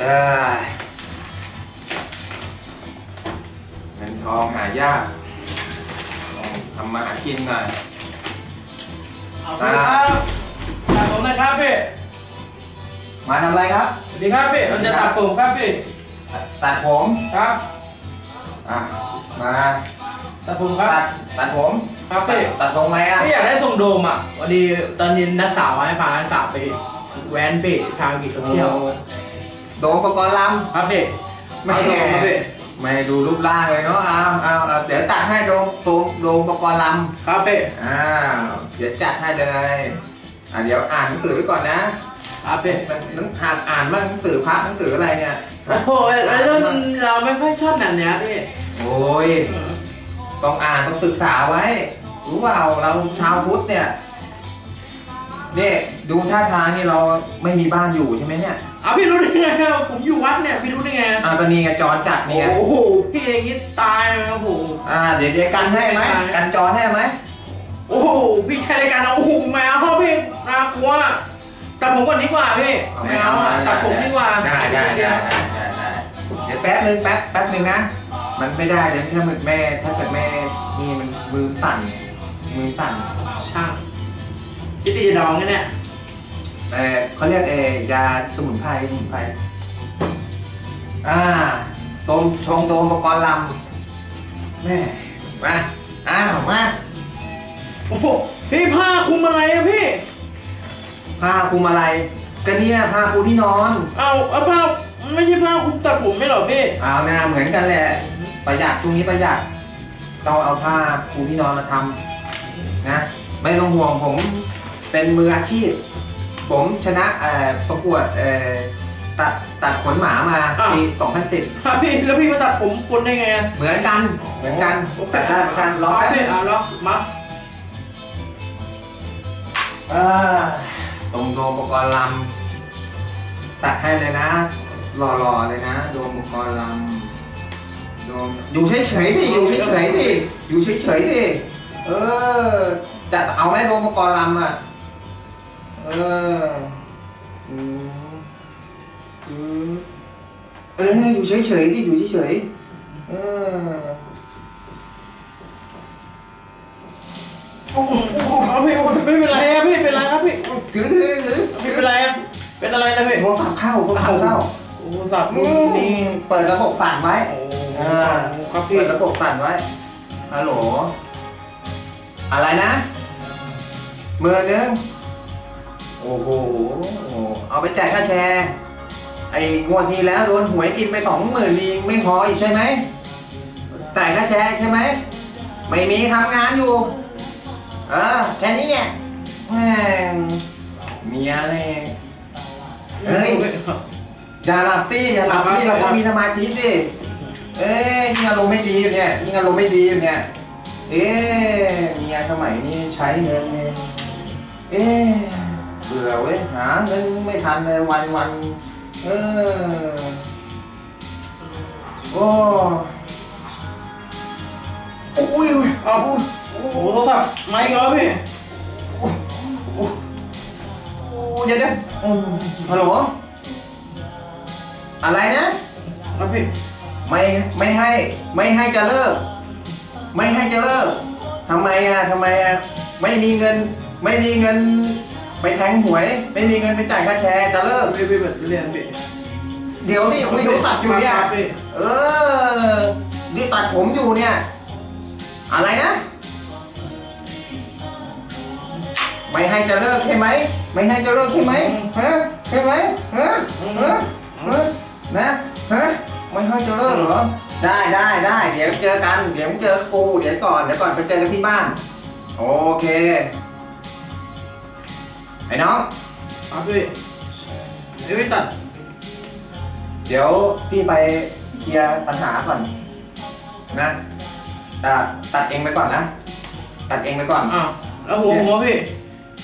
เอ้ยเงินทองหายากต้องทำมาหากินหน่อยเอาพี่ครับตัดผมนะครับพี่ มาทำอะไรครับ สวัสดีครับพี่เราจะตัดผมครับพี่ ตัดผมครับอะมาตัดผมครับ ตัดตัดผมครับพี่ตัดตรงไหมอะพี่อยากได้ทรงโดมอะวันนี้ตอนเย็นนักสาวให้พานักสาวไปแว้นไปทางกี่เที่ยว โดมประกรณ์ลครับพี่ำเอาทรงครับพี่ไม่ดูรูปร่างเลยเนาะเอาเอาเอาเดี๋ยวตัดให้โดมโดมโดมประกรณ์ลครับพี่ำอ่าเดี๋ยวจัดให้เลยอ่าเดี๋ยวอ่านหนังสือไว้ก่อนนะครับพี่หนังอ่านอ่านบ้างหนังสือพระหนังสืออะไรเนี่ยโอ้โหแล้วเราไม่ค่อยชอบแบบเนี้ยพี่โอ้ยต้องอ่านต้องศึกษาไว้รู้เปล่าเราชาวพุทธเนี่ย เนี่ยดูท่าทางนี่เราไม่มีบ้านอยู่ใช่ไหมเนี่ยเอาพี่รู้ได้ไงผมอยู่วัดเนี่ยพี่รู้ได้ไงอ่าตอนนี้ไงจรจัดเนี่ยโอ้โหพี่อย่างงี้ตายเลยครับผมอ่าเดี๋ยวเดี๋ยวกันให้ไหมกันจรให้ไหมโอ้โหพี่ใช้รายการเอาโอ้โหแมวพี่น่ากลัวตัดผมก่อนดีกว่าพี่ไม่เอาอะตัดผมดีกว่าได้ได้ได้ได้ได้ได้เดี๋ยวแป๊บนึงแป๊บแป๊บนึงนะ มันไม่ได้เลยถ้ามึกแม่ถ้าเกิดแม่นี่มันมือสั่นมือสั่นช่าง พี่ตีจะดองกันเนี่ยเออเขาเรียกเออยาสมุนไพรสมุนไพรอ่าต้มชงโดมประกรณ์ลำแม่มาอ้าวมาโอ้โหพี่ผ้าคลุมอะไรอะพี่ ผ้าคลุมอะไรก็เนี่ยผ้าปูที่นอน เอาเอาผ้าไม่ใช่ผ้าคลุมตัดผมไม่เหรอพี่เอาหน้าเหมือนกันแหละประหยัดช่วงนี้ประหยัดต้องเอาผ้าปูที่นอนมาทำนะ ไม่ต้องห่วงผม เป็นมืออาชีพ ผมชนะเอ่อประกวดเอ่อตัดตัดขนหมามาปี 2010ฮะพี่แล้วพี่มาตัดผมคนได้ไงอะเหมือนกันเหมือนกันโอเคตัดได้เหมือนกันรอคแป๊รับบนึพี่งอะล็อกมาอ่าตรงโดมอุปกรณ์ลำตัดให้เลยนะหล่อๆเลยนะ โดมอุปกรณ์ลำโดมอยู่เฉยๆดิอยู่เฉยๆดิอยู่เฉยๆดิเออจะเอาไหมโดมอุปกรณ์ลำอะ เอออืมอืมเอออยู่เฉยๆดิอยู่เฉยๆเออโอ้โหเอาพี่ไม่เป็นไรอะพี่เป็นไรครับพี่ถือถือถือพี่เป็นไรอะเป็นอะไรนะพี่โทรศัพท์เข้าโทรศัพท์เข้าโอ้โหสับอืมนี่เปิดระบบสั่นไว้โอ้โหอ่าครับพี่เปิดระบบสั่นไว้ฮัลโหลอะไรนะเมื่อนึง โอ้โห เอาไปจ่ายค่าแชร์ ไอ้งวดที่แล้วโดนหวยกินไปสองหมื่นดีไม่พออีกใช่ไหม จ่ายค่าแชร์ใช่ไหม ไม่มีทำงานอยู่ เออ แค่นี้เนี่ยแม่งเมียเนี่ยเฮ้ย อย่าหลับสิอย่าหลับสิเราก็มีสมาธิสิเอ้ยยิ่งอารมณ์ไม่ดีอยู่เนี่ยยิ่งอารมณ์ไม่ดีอยู่เนี่ยเอ๊ะเมียสมัยนี้ใช้เงินเนี่ยเอ๊ะ เบื่อเว้ยหาเงินไม่ทันเลยวันวันเออโอ้อุ้ยอุ้ยเอาอุ้ยโอ้โหโทรศัพท์ไม่อีกแล้วพี่อุ้ยอุ้ยอุ้ยเดี๋ยวเดี๋ยวอืมฮัลโหลอะไรนะครับพี่ไม่ไม่ให้ไม่ให้จะเลิก ไม่ให้จะเลิกทำไมอะทำไมอะไม่มีเงิน ไม่มีเงิน ไปแทงหวย ไม่มีเงินไปจ่ายค่าแชร์จะเลิก พี่พี่แบบเรียนพี่เดี๋ยวนี่คุยโทรศัพท์อยู่เนี่ยครับพี่เออนี่ตัดผมอยู่เนี่ย อะไรนะ ไม่ให้จะเลิกใช่ไหม ไม่ให้จะเลิกใช่ไหมฮะใช่ไหมฮะฮะฮะนะฮะไม่ให้จะเลิกเหรอ ได้ได้ได้เดี๋ยวเจอกัน เดี๋ยวเจอกู เดี๋ยวก่อน เดี๋ยวก่อนไปเจอกันที่บ้าน โอเค ไอ้น้องครับพี่เดี๋ยวพี่ตัด เดี๋ยวพี่ไปเคลียร์ปัญหาก่อนนะตัดตัดเองไปก่อนนะ ตัดเองไปก่อนอ้าวแล้วหัวผมวะพี่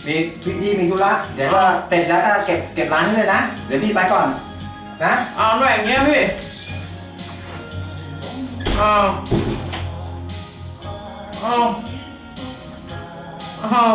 มีพี่พี่มีธุระเดี๋ยวก็เสร็จแล้วก็เก็บเก็บร้านนี้เลยนะ เดี๋ยวพี่ไปก่อน นะเอาหน่อยอย่างเงี้ยพี่อ้าวอ้าวอ้าว